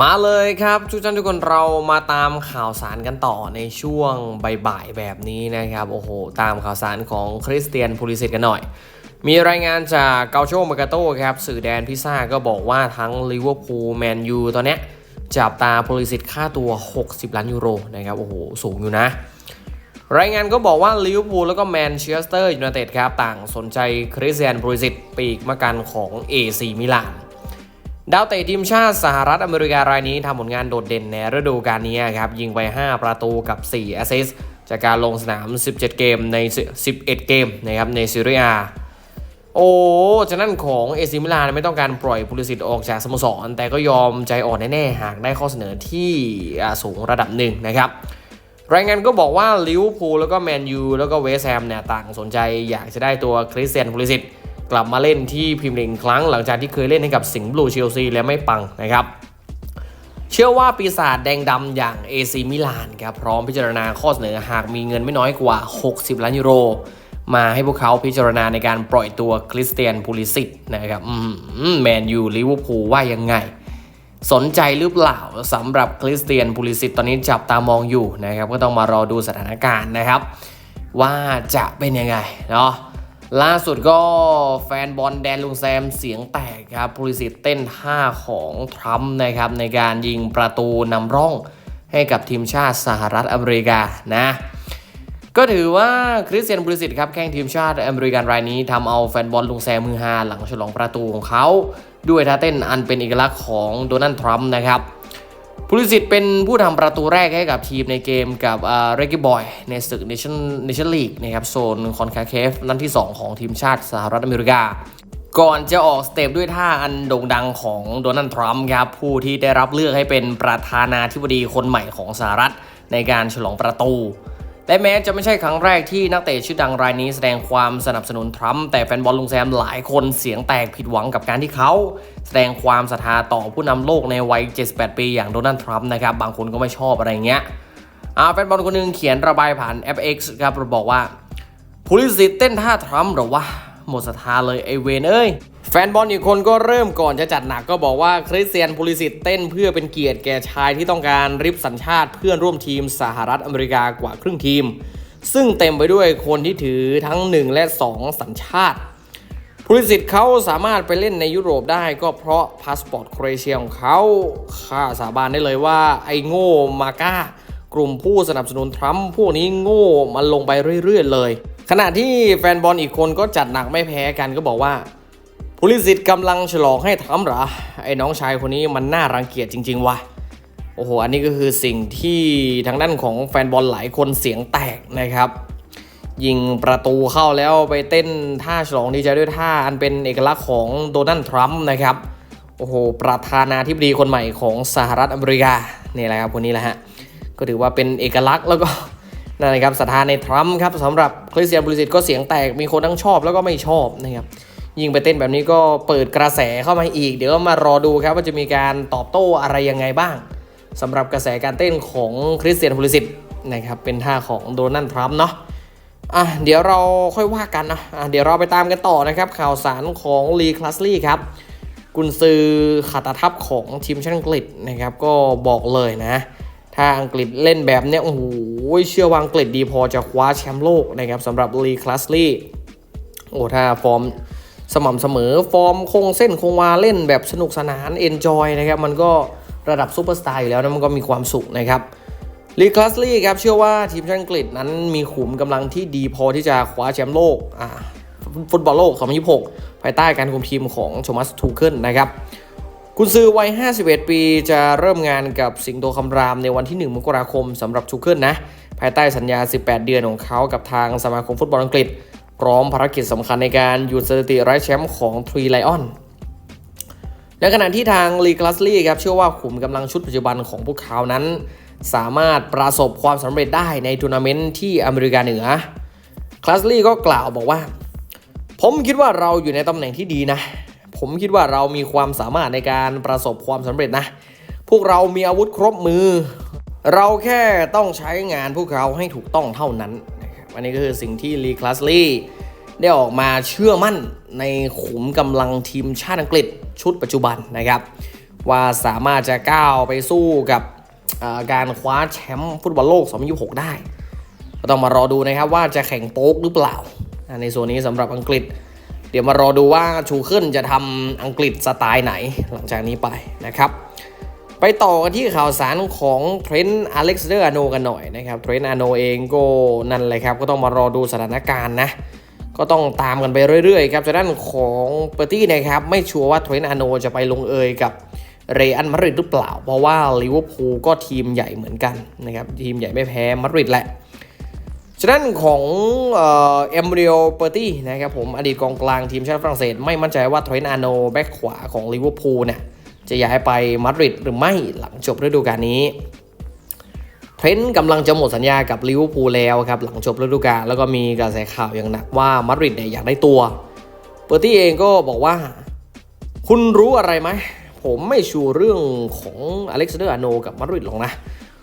มาเลยครับทุกท่านทุกคนเรามาตามข่าวสารกันต่อในช่วงบ่ายๆแบบนี้นะครับ โอ้โห ตามข่าวสารของคริสเตียนพูลิสิตกันหน่อย มีรายงานจากเกาโชมากาโต้ครับ สื่อแดนพิซ่าก็บอกว่าทั้งลิเวอร์พูลแมนยูตอนเนี้ยจับตาพูลิสิตค่าตัว 60 ล้านยูโรนะครับ โอ้โห สูงอยู่นะ รายงานก็บอกว่าลิเวอร์พูลแล้วก็แมนเชสเตอร์ยูไนเต็ดครับต่างสนใจคริสเตียนพูลิสิตปีกมากันของ AC มิลาน ดาวเตะทีมชาติสหรัฐอเมริการายนี้ทำผลงานโดดเด่นในฤดูกาลนี้ครับยิงไป 5 ประตูกับ 4 แอสซิสต์จากการลงสนาม 17 เกมใน 11 เกมนะครับในซีเรียโอ้ฉะนั้นของเอซิมิลานไม่ต้องการปล่อยพุลิสิตออกจากสโมสร แต่ก็ยอมใจอ่อนแน่ๆ หากได้ข้อเสนอที่สูงระดับหนึ่งนะครับ รายงานก็บอกว่าลิวพูลแล้วก็แมนยูแล้วก็เวสแฮมเนี่ยต่างสนใจอยากจะได้ตัวคริสเตียนพูลิสิต กลับมาเล่นที่พรีเมียร์ลีกอีกครั้งหลังจากที่เคยเล่นให้กับสิงห์บลูเชลซีและไม่ปังนะครับเชื่อว่าปีศาจแดงดำอย่างเอซีมิลานครับพร้อมพิจารณาข้อเสนอหากมีเงินไม่น้อยกว่า 60 ล้านยูโร มาให้พวกเขาพิจารณาในการปล่อยตัวคริสเตียนพูลิสิตนะครับแมนยูลิเวอร์พูลว่ายังไง สนใจหรือเปล่าสำหรับคริสเตียนพูลิสิตตอนนี้จับตามองอยู่นะครับ ก็ต้องมารอดูสถานการณ์นะครับ ว่าจะเป็นยังไงเนาะ ล่าสุดก็แฟนบอลแดนลุงแซมเสียงแตกครับพูลิสิตเต้นท่าของทรัมป์นะครับในการยิงประตูนำร่องให้กับทีมชาติสหรัฐอเมริกานะก็ถือว่าคริสเตียนบริสิตครับแข่งทีมชาติอเมริกันรายนี้ทำเอาแฟนบอลลุงแซมมือฮาหลังฉลองประตูของเขา ด้วยท่าเต้นอันเป็นเอกลักษณ์ของโดนัลด์ทรัมป์นะครับ พูลิสิตเป็นผู้ทำประตูแรกให้กับทีมในเกมกับเรกกี้บอยในศึกเนชั่นเนชั่นลีกนะครับโซนคอนคาเคฟนัดที่ 2 ของทีมชาติสหรัฐอเมริกา ก่อนจะออกสเต็ปด้วยท่าอันโด่งดังของโดนัลด์ทรัมป์ครับผู้ที่ได้รับเลือกให้เป็นประธานาธิบดีคนใหม่ของสหรัฐในการฉลองประตู และแม้จะไม่ใช่ครั้งแรกที่นักเตะชื่อดังรายนี้แสดงความสนับสนุนทรัมป์แต่แฟนบอลลุงแซมหลายคนเสียงแตกผิดหวังกับการที่เขาแสดงความศรัทธาต่อผู้นำโลกในวัย 78 ปีอย่างโดนัลด์ทรัมป์นะครับบางคนก็ไม่ชอบอะไรเงี้ยอ่าแฟนบอลคนหนึงเขียนระบายผ่านแอป X ครับบอกว่าพูลิสิตเต้นท่าทรัมป์หรอวะหมดศรัทธาเลยไอเวนเอ้ย แฟนบอลอีกคนก็เริ่มก่อนจะจัดหนักก็บอกว่าคริสเตียนพูลิสิตเต้นเพื่อเป็นเกียรติแก่ชายที่ต้องการริบสัญชาติเพื่อนร่วมทีมสหรัฐอเมริกากว่าครึ่งทีม ซึ่งเต็มไปด้วยคนที่ถือทั้ง 1 และ 2 สัญชาติพูลิสิตเขาสามารถไปเล่นในยุโรปได้ก็เพราะพาสปอร์ตโครเอเชียของเขาข้าสาบานได้เลยว่าไอ้โง่มาก้ากลุ่มผู้สนับสนุนทรัมป์พวกนี้โง่มันลงไปเรื่อยๆเลย ขณะที่แฟนบอลอีกคนก็จัดหนักไม่แพ้กันก็บอกว่า พูลิสิตกำลังฉลองให้ทรัมป์เหรอไอ้น้องชายคนนี้มันน่ารังเกียจจริง ๆวะโอ้โหอันนี้ก็คือสิ่งที่ทางด้านของแฟนบอลหลายคนเสียงแตกนะครับยิงประตูเข้าแล้วไปเต้นท่าฉลองดีใจด้วยท่าอันเป็นเอกลักษณ์ของโดนัลด์ทรัมป์นะครับโอ้โหประธานาธิบดีคนใหม่ของสหรัฐอเมริกานี่แหละครับคนนี้แหละฮะก็ถือว่าเป็นเอกลักษณ์แล้วก็นั่นนะครับศรัทธาในทรัมป์ครับสำหรับคริสเตียนบริสิตก็เสียงแตกมีคนทั้งชอบแล้วก็ไม่ชอบนะครับ ยิงไปเต้นแบบนี้ก็เปิดกระแสเข้ามาอีก เดี๋ยวมารอดูครับว่าจะมีการตอบโต้อะไรยังไงบ้างสำหรับกระแสการเต้นของคริสเตียนบริสิตนะครับเป็นท่าของโดนัลด์ทรัมป์เนาะอะเดี๋ยวเราค่อยว่ากันนะอะเดี๋ยวเราไปตามกันต่อนะครับ ข่าวสารของลีคลาสลี่ครับกุนซือขาตาทัพของทีมชาติอังกฤษนะครับก็บอกเลยนะ ถ้าอังกฤษเล่นแบบเนี้ยโอ้โหเชื่อว่าอังกฤษดีพอจะคว้าแชมป์โลกนะครับสำหรับลีคลาสลี่โอ้ถ้าฟอร์ม สม่ำเสมอฟอร์มคงเส้นคงวาเล่นแบบสนุกสนานเอนจอยนะครับมันก็ระดับซูเปอร์สตาร์อยู่แล้วนะมันก็มีความสุขนะครับลีคลาสลี่ครับเชื่อว่าทีมชาติอังกฤษนั้นมีขุมกำลังที่ดีพอที่จะคว้าแชมป์โลกฟุตบอลโลก 2026 ภายใต้การคุมทีมของโทมัสทูเคิลนะครับกุนซือวัย 51 ปีจะเริ่มงานกับสิงโตคำรามในวันที่ 1 มกราคมสำหรับทูเคิลนะ ภายใต้สัญญา 18 เดือนของเขากับทางสมาคมฟุตบอลอังกฤษ พร้อมภารกิจสำคัญในการหยุดสถิติไร้แชมป์ของทรีไลออนในขณะที่ทางลีกลาสลี่ครับเชื่อว่าขุมกำลังชุดปัจจุบันของพวกเขานั้น สามารถประสบความสำเร็จได้ในทัวร์นาเมนต์ที่อเมริกาเหนือคลาสลี่ก็กล่าวบอกว่า ผมคิดว่าเราอยู่ในตำแหน่งที่ดีนะ ผมคิดว่าเรามีความสามารถในการประสบความสำเร็จนะ พวกเรามีอาวุธครบมือ เราแค่ต้องใช้งานพวกเราให้ถูกต้องเท่านั้น อันนี้ก็คือสิ่งที่ลีคลาสลี่ได้ออกมาเชื่อมั่นในขุมกำลังทีมชาติอังกฤษชุดปัจจุบันนะครับ ว่าสามารถจะก้าวไปสู้กับการคว้าแชมป์ฟุตบอลโลก 2026 ได้ก็ต้องมารอดูนะครับว่าจะแข่งโป๊กหรือเปล่า ในส่วนนี้สำหรับอังกฤษ เดี๋ยวมารอดูว่าชูเคิลจะทำอังกฤษสไตล์ไหนหลังจากนี้ไปนะครับ ไปต่อกันที่ข่าวสารของเทรนต์อเล็กซานเดอร์อโนกันหน่อยนะครับเทรนต์อโนเองก็นั่นเลยครับ ก็ต้องมารอดูสถานการณ์นะ ก็ต้องตามกันไปเรื่อยๆครับจากด้านของเปอร์ตี้นะครับ ไม่ชัวร์ว่าเทรนต์อโนจะไปลงเอยกับเรอัลมาดริดหรือเปล่า เพราะว่าลิเวอร์พูลก็ทีมใหญ่เหมือนกันนะครับ ทีมใหญ่ไม่แพ้มาดริดแหละฉะนั้นของเอ็มเรียลเปอร์ตี้นะครับผมอดีตกองกลางทีมชาติฝรั่งเศส ไม่มั่นใจว่าเทรนต์อาโนแบ็คขวาของลิเวอร์พูลเนี่ย จะย้ายไปมาดริดหรือไม่หลังจบฤดูกาลนี้เทรนต์กำลังจะหมดสัญญากับลิเวอร์พูลแล้วครับหลังจบฤดูกาลแล้วก็มีกระแสข่าวอย่างหนักว่ามาดริดเนี่ยอยากได้ตัวเปอร์ตี้เองก็บอกว่า คุณรู้อะไรไหมผมไม่ชูเรื่องของอเล็กซานเดอร์อาโนกับมาดริดหรอกนะ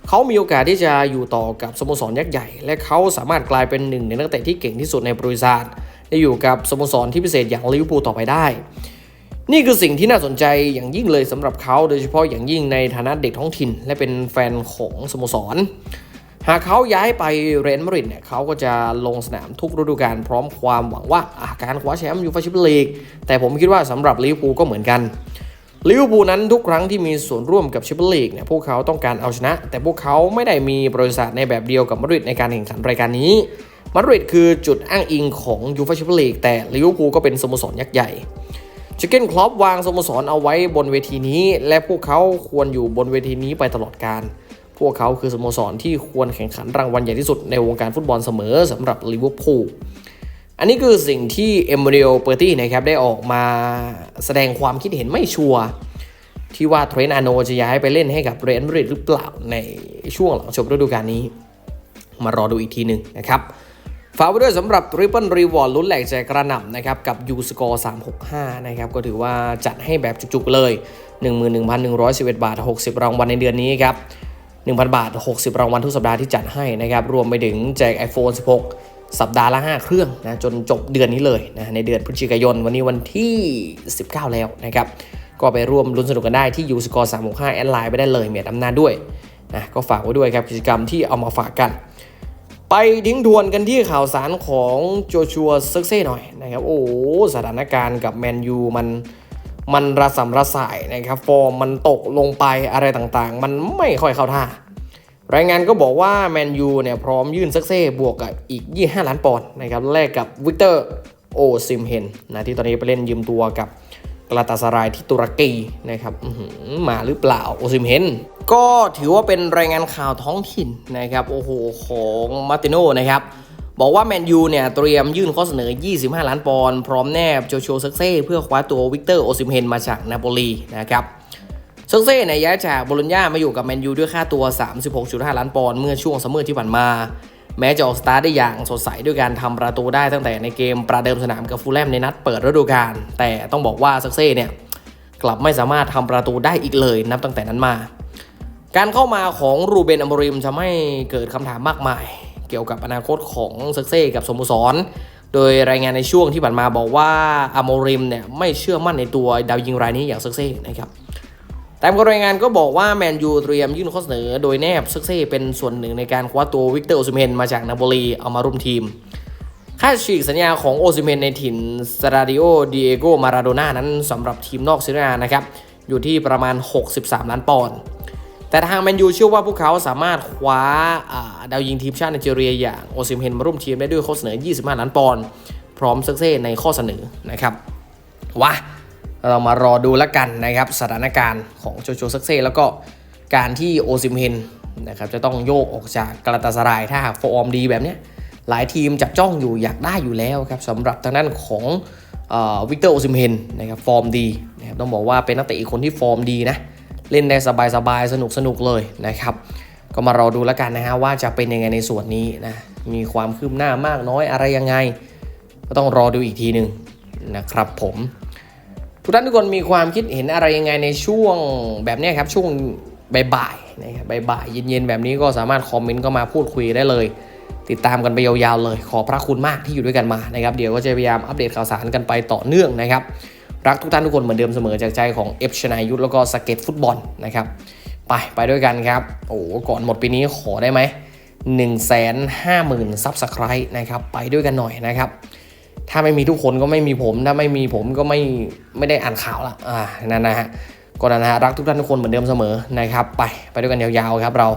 เขามีโอกาสที่จะอยู่ต่อกับสโมสรยักษ์ใหญ่ และเขาสามารถกลายเป็นหนึ่งในนักเตะที่เก่งที่สุดในบริษัทได้อยู่กับสโมสรที่พิเศษอย่างลิเวอร์พูลต่อไปได้ นี่คือสิ่งที่น่าสนใจอย่างยิ่งเลยสำหรับเขาโดยเฉพาะอย่างยิ่งในฐานะเด็กท้องถิ่น และเป็นแฟนของสโมสร หากเขาย้ายไปเรอัลมาริดเนี่ยเขาก็จะลงสนามทุกฤดูกาลพร้อมความหวังว่าอาการคว้าแชมป์ยูฟ่าแชมเปี้ยนลีกแต่ผมคิดว่าสำหรับลิเวอร์พูลก็เหมือนกันลิเวอร์พูลนั้นทุกครั้งที่มีส่วนร่วมกับแชมเปี้ยนลีกเนี่ยพวกเขาต้องการเอาชนะ แต่พวกเขาไม่ได้มีบริษัทในแบบเดียวกับมาดริดในการแข่งขันรายการนี้มาดริดคือจุดอ้างอิงของยูฟ่าแชมเปี้ยนลีกแต่ลิเวอร์พูลก็เป็นสโมสรยักษ์ใหญ่ ชิคเก้นคลอปวางสโมสรเอาไว้บนเวทีนี้ และพวกเขาควรอยู่บนเวทีนี้ไปตลอดการ พวกเขาคือสโมสรที่ควรแข่งขันรางวัลใหญ่ที่สุดในวงการฟุตบอลเสมอสำหรับลิเวอร์พูลอันนี้คือสิ่งที่เอมเบรียลเปอร์ตี้นะครับได้ออกมาแสดงความคิดเห็นไม่ชัวร์ที่ว่าเทรนต์อาโนจะย้ายไปเล่นให้กับเรอัลมาดริดหรือเปล่าในช่วงหลังจบฤดูกาลนี้ มารอดูอีกทีหนึ่งนะครับ ฝากไว้ด้วยสำหรับ Triple Reward ลุ้นแหลกแจกกระหน่ำนะครับกับ U Score 365 นะครับก็ถือว่าจัดให้แบบจุกๆเลย 11,111 บาท 60 รางวัลในเดือนนี้ครับ 1,000 บาท 60 รางวัลทุกสัปดาห์ที่จัดให้นะครับรวมไปถึงแจก iPhone 16 สัปดาห์ละ 5 เครื่องนะจนจบเดือนนี้เลยนะในเดือนพฤศจิกายนวันนี้วันที่ 19 แล้วนะครับก็ไปร่วมลุ้นสนุกกันได้ที่ U Score 365 แอดไลน์ไปได้เลยเมียดอำนาจด้วยนะก็ฝากไว้ด้วยครับกิจกรรมที่เอามาฝากกัน ไปทิ้งทวนกันที่ข่าวสารของโจชัวซึกเซ่หน่อยนะครับ โอ้สถานการณ์กับแมนยูมันมันระสำระสายนะครับฟอร์มมันตกลงไปอะไรต่างๆ มันไม่ค่อยเข้าท่า รายงานก็บอกว่าแมนยูเนี่ยพร้อมยื่นซักเซ่บวกกับอีก 25 ล้านปอนด์นะครับแลกกับวิกเตอร์โอซิมเฮนนะที่ตอนนี้ไปเล่นยืมตัวกับ กลาตาสรายที่ตุรกีนะครับมาหรือเปล่าโอซิมเฮนก็ถือว่าเป็นรายงานข่าวท้องถิ่นนะครับโอ้โหของมาร์ติโนนะครับบอกว่าแมนยูเนี่ยเตรียมยื่นข้อเสนอ 25 ล้านปอนด์พร้อมแนบโจชัวซักเซ่เพื่อคว้าตัววิกเตอร์โอซิมเฮนมาจากนาโปลีนะครับเซอร์เซ่เนี่ยย้ายจากโบโลญญามาอยู่กับแมนยูด้วยค่าตัว 36.5 ล้านปอนด์เมื่อช่วงซัมเมอร์ที่ผ่านมา แม้จะออกสตาร์ทได้อย่างสดใสด้วยการทำประตูได้ตั้งแต่ในเกมประเดิมสนามกับฟูลแลมในนัดเปิดฤดูกาลแต่ต้องบอกว่าเซอร์เซ่เนี่ยกลับไม่สามารถทำประตูได้อีกเลยนับตั้งแต่นั้นมา การเข้ามาของรูเบนอมริมทำให้เกิดคำถามมากมาย เกี่ยวกับอนาคตของเซอร์เซ่กับสโมสรโดยรายงานในช่วงที่ผ่านมาบอกว่าอโมริมเนี่ยไม่เชื่อมั่นในตัวดาวยิงรายนี้อย่างเซอร์เซ่นะครับ ตามรายงานก็บอกว่าแมนยูเตรียมยื่นข้อเสนอโดยแนบซึกเซ่เป็นส่วนหนึ่งในการคว้าตัววิกเตอร์โอซิเมนมาจากนาโปลีเอามาร่วมทีม ค่าฉีกสัญญาของโอซิเมนในถิ่นสตาดิโอดิเอโกมาราโดน่านั้นสำหรับทีมนอกซีเรียนะครับอยู่ที่ประมาณ 63 ล้านปอนด์แต่ทางแมนยูเชื่อว่าพวกเขาสามารถคว้าดาวยิงทีมชาติไนจีเรียอย่างโอซิเมนมาร่วมทีมได้ด้วยข้อเสนอ 25 ล้านปอนด์พร้อมซึกเซ่ในข้อเสนอนะครับว้า เรามารอดูแล้วกันนะครับสถานการณ์ของโจโจซักเซ่แล้วก็การที่โอซิมเฮนนะครับจะต้องโยกออกจากกาลาตาสรายถ้าหากฟอร์มดีแบบนี้หลายทีมจับจ้องอยู่อยากได้อยู่แล้วครับสำหรับทางด้านของวิกเตอร์โอซิมเฮนนะครับฟอร์มดีนะครับต้องบอกว่าเป็นนักเตะอีกคนที่ฟอร์มดีนะเล่นได้สบายๆสนุกสนุกๆเลยนะครับก็มารอดูแล้วกันนะฮะว่าจะเป็นยังไงในส่วนนี้นะมีความคืบหน้ามากน้อยอะไรยังไง ก็ต้องรอดูอีกทีหนึ่งนะครับผม ทุกท่านทุกคนมีความคิดเห็นอะไรยังไงในช่วงแบบนี้ครับช่วงบ่ายๆนะครับบ่ายๆเย็นๆแบบนี้ก็สามารถคอมเมนต์ก็มาพูดคุยได้เลย ติดตามกันไปยาวๆเลย ขอพระคุณมากที่อยู่ด้วยกันมานะครับเดี๋ยวก็จะพยายามอัปเดตข่าวสารกันไปต่อเนื่องนะครับรักทุกท่านทุกคนเหมือนเดิมเสมอจากใจของเอฟชนายุทธแล้วก็สเก็ตฟุตบอลนะครับไปไปด้วยกันครับโอ้ก่อนหมดปีนี้ขอได้ไหม1 5 0 0 0 0ซับสไครต์นะครับไปด้วยกันหน่อยนะครับ ถ้าไม่มีทุกคนก็ไม่มีผม ถ้าไม่มีผมก็ไม่ไม่ได้อ่านข่าวละอ่านั่นนะฮะก็นั่นนะฮะรักทุกท่านทุกคนเหมือนเดิมเสมอนะครับ ไปไปด้วยกันยาวๆครับเรา